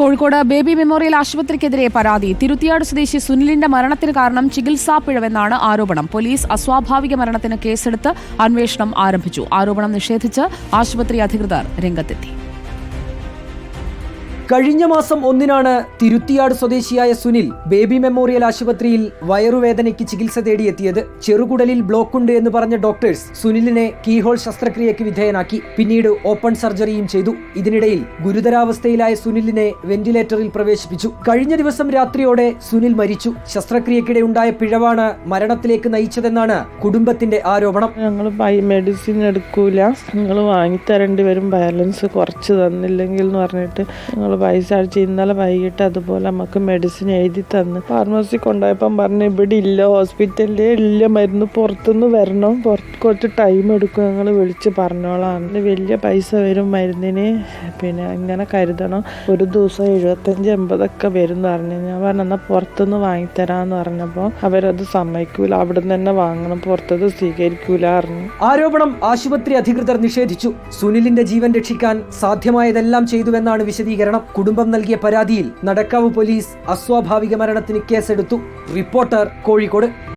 Kozhikode baby memorial ആശുപത്രിക്കെതിരെ പരാതി. തിരുത്തിയാട് സ്വദേശി സുനിലിന്റെ മരണത്തിന് കാരണം ചികിത്സാ പിഴവെന്നാണ് ആരോപണം. പോലീസ് അസ്വാഭാവിക മരണത്തിന് കേസെടുത്ത് അന്വേഷണം ആരംഭിച്ചു. ആരോപണം നിഷേധിച്ച് ആശുപത്രി അധികൃതർ രംഗത്തെത്തി. കഴിഞ്ഞ മാസം ഒന്നിനാണ് തിരുത്തിയാട് സ്വദേശിയായ സുനിൽ ബേബി മെമ്മോറിയൽ ആശുപത്രിയിൽ വയറുവേദനയ്ക്ക് ചികിത്സ തേടിയെത്തിയത് ചെറുകുടലിൽ ബ്ലോക്കുണ്ട് എന്ന് പറഞ്ഞ ഡോക്ടേഴ്സ് സുനിലിനെ കീഹോൾ ശസ്ത്രക്രിയയ്ക്ക് വിധേയനാക്കി പിന്നീട് ഓപ്പൺ സർജറിയും ചെയ്തു. ഇതിനിടയിൽ ഗുരുതരാവസ്ഥയിലായ സുനിലിനെ വെന്റിലേറ്ററിൽ പ്രവേശിപ്പിച്ചു. കഴിഞ്ഞ ദിവസം രാത്രിയോടെ സുനിൽ മരിച്ചു. ശസ്ത്രക്രിയക്കിടെ ഉണ്ടായ പിഴവാണ് മരണത്തിലേക്ക് നയിച്ചതെന്നാണ് കുടുംബത്തിന്റെ ആരോപണം. ഞങ്ങൾ മെഡിസിൻ എടുക്കൂല. നിങ്ങൾ വാങ്ങിത്തരേണ്ടി വരും. ബാലൻസ് കുറച്ച് തന്നില്ലെങ്കിൽ പറഞ്ഞിട്ട് ഞങ്ങൾ പൈസ അടിച്ച് ഇന്നലെ വൈകിട്ട് അതുപോലെ നമുക്ക് മെഡിസിൻ എഴുതി തന്ന്. ഫാർമസി കൊണ്ടുപോയപ്പം പറഞ്ഞു ഇവിടെ ഇല്ല ഹോസ്പിറ്റലിലേ ഇല്ല മരുന്ന് പുറത്തുനിന്ന് വരണം. പുറത്ത് കുറച്ച് ടൈം എടുക്കും ഞങ്ങൾ വിളിച്ച് പറഞ്ഞോളാം. വലിയ പൈസ വരും മരുന്നിന്. പിന്നെ ഇങ്ങനെ കരുതണം. ഒരു ദിവസം എഴുപത്തഞ്ച് എൺപതൊക്കെ വരും എന്ന് പറഞ്ഞു. ഞാൻ പറഞ്ഞു എന്നാൽ പുറത്തുനിന്ന് വാങ്ങിത്തരാന്ന് പറഞ്ഞപ്പോൾ അവരത് സമ്മതിക്കൂല. അവിടെ നിന്ന് തന്നെ വാങ്ങണം. പുറത്തത് സ്വീകരിക്കൂല പറഞ്ഞു. ആരോപണം ആശുപത്രി അധികൃതർ നിഷേധിച്ചു. സുനിലിന്റെ ജീവൻ രക്ഷിക്കാൻ സാധ്യമായതെല്ലാം ചെയ്തുവെന്നാണ് വിശദീകരണം. കുടുംബം നൽകിയ പരാതിയിൽ നടക്കാവ് പോലീസ് അസ്വാഭാവിക മരണത്തിന് കേസെടുത്തു. റിപ്പോർട്ടർ കോഴിക്കോട്.